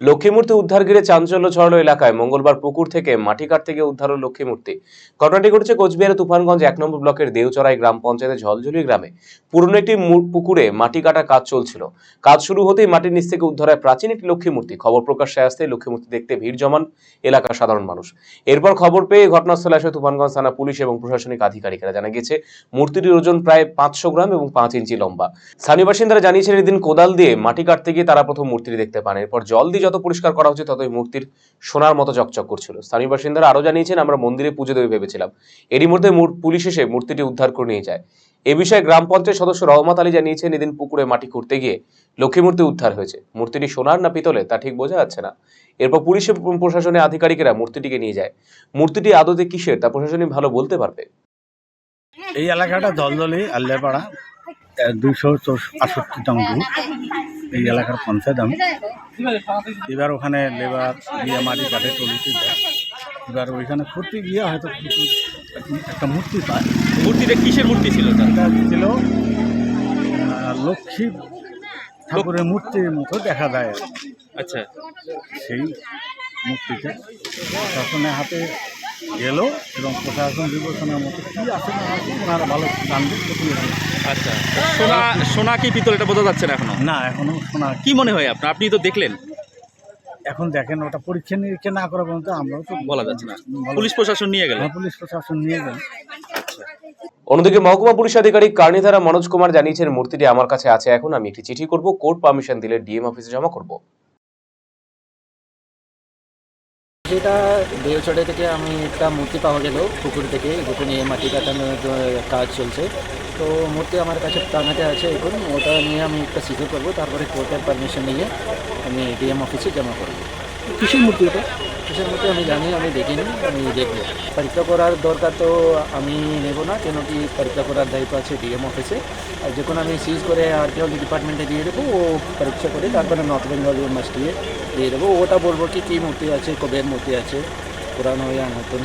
লক্ষ্মীমূর্তি উদ্ধার ঘিরে চাঞ্চল্য ছড়ালো এলাকায়। মঙ্গলবার পুকুর থেকে মাটি কাটতে গিয়ে উদ্ধার হলো লক্ষ্মীমূর্তি। ঘটনাটি ঘটেছে কোচবিহারের তুফানগঞ্জ এক নম্বর ব্লকের দেউচড়াই গ্রাম পঞ্চায়েতের ঝলঝুলি গ্রামে। পুরনো একটি পুকুরে মাটি কাটা কাজ চলছিল। কাজ শুরু হতেই মাটির নিচ থেকে উদ্ধার হয় প্রাচীন একটি লক্ষ্মীমূর্তি। খবর প্রকাশ্যে আসতে লক্ষ্মীমূর্তি দেখতে ভিড় জমান এলাকার সাধারণ মানুষ। এরপর খবর পেয়ে ঘটনাস্থলে আসে তুফানগঞ্জ থানা পুলিশ এবং প্রশাসনিক আধিকারিকরা। জানা গেছে মূর্তিটির ওজন প্রায় পাঁচশো গ্রাম এবং পাঁচ ইঞ্চি লম্বা। স্থানীয় বাসিন্দারা জানিয়েছেন, এদিন কোদাল দিয়ে মাটি কাটতে গিয়ে তারা প্রথম মূর্তিটি দেখতে পান। এরপর জল দিয়ে যত পরিষ্কার করা হচ্ছে ততই মূর্তির সোনার মতো চকচক করছিল। স্থানীয় বাসিন্দারা আরও জানিয়েছেন, আমরা মন্দিরে পুজো দেবে ভেবেছিলাম। এরই মধ্যে পুলিশ এসে মূর্তিটি উদ্ধার করে নিয়ে যায়। এ বিষয়ে গ্রাম পঞ্চায়েত সদস্য রহমত আলী জানিয়েছেন, এদিন পুকুরে মাটি খুঁড়তে গিয়ে লক্ষ্মী মূর্তি উদ্ধার হয়েছে। মূর্তিটি সোনার না পিতলে তা ঠিক বোঝা যাচ্ছে না। এরপর পুলিশ প্রশাসনের আধিকারিকেরা মূর্তিটিকে নিয়ে যায়। মূর্তিটি আদতে কিসের, তা প্রশাসনিক ভালো বলতে পারবে? এই এলাকাটা জলজলি আল্লেপাড়া আটষট্টি টন বুথ। এই এলাকার পঞ্চায়েত আমি। এবার ওখানে লেবার দিয়ে মাটি কাটে টলিতে দেয়। এবার ওইখানে ঘুরতে গিয়ে হয়তো কিছু একটা মূর্তি পায়। মূর্তিটা কিসের মূর্তি ছিল এটা? ছিল লক্ষ্মী ঠাকুরের মূর্তির মতো দেখা দেয় আচ্ছা। সেই মূর্তিটা প্রশাসনের হাতে গেল এবং প্রশাসন বিবেচনার মতো কী আছে না আছে ওনারা ভালো জানবে আচ্ছা সোনা সোনা কি পিতল এটা বোঝা যাচ্ছে না এখনও? না এখনও শোনা কি মনে হয় আপনার? আপনি তো দেখলেন। এখন দেখেন ওটা পরীক্ষা নিরীক্ষা না করা পর্যন্ত আমরাও তো বলা যাচ্ছে না। পুলিশ প্রশাসন নিয়ে গেল হ্যাঁ, পুলিশ প্রশাসন নিয়ে গেল অন্যদিকে মহকুমা পুলিশ আধিকারিক কার্নিধারা মনোজ কুমার জানিয়েছেন মূর্তিটি আমার কাছে আছে এখন আমি একটি চিঠি করব কোর্ট পারমিশন দিলে ডিএম অফিসে জমা করব। যেটা দেওচড়ে থেকে আমি একটা মূর্তি পাওয়া গেল, পুকুর থেকে এই মাটি কাটানোর কাজ চলছে। তো মূর্তি আমার কাছে টানাতে আছে এখন, ওটা নিয়ে আমি একটা সিজো করব, তারপরে কোর্টের পারমিশন নিয়ে আমি ডিএম অফিসে জমা করব। কিসের মূর্তি ওটা কিসের মতো আমি জানি, আমি দেখিনি, আমি দেখব। পরীক্ষা করার দরকার তো আমি নেব না, কেন কি পরীক্ষা করার দায়িত্ব আছে ডিএম অফিসে আর যখন আমি সিজ করে আর্কিওলজি ডিপার্টমেন্টে দিয়ে দেবো, ও পরীক্ষা করে তারপরে নর্থ বেঙ্গল ইউনিভার্সিটিয়ে দিয়ে দেবো। ওটা বলব কি, কী মূর্তি আছে, কবের মূর্তি আছে, পুরানো ইয়া নতুন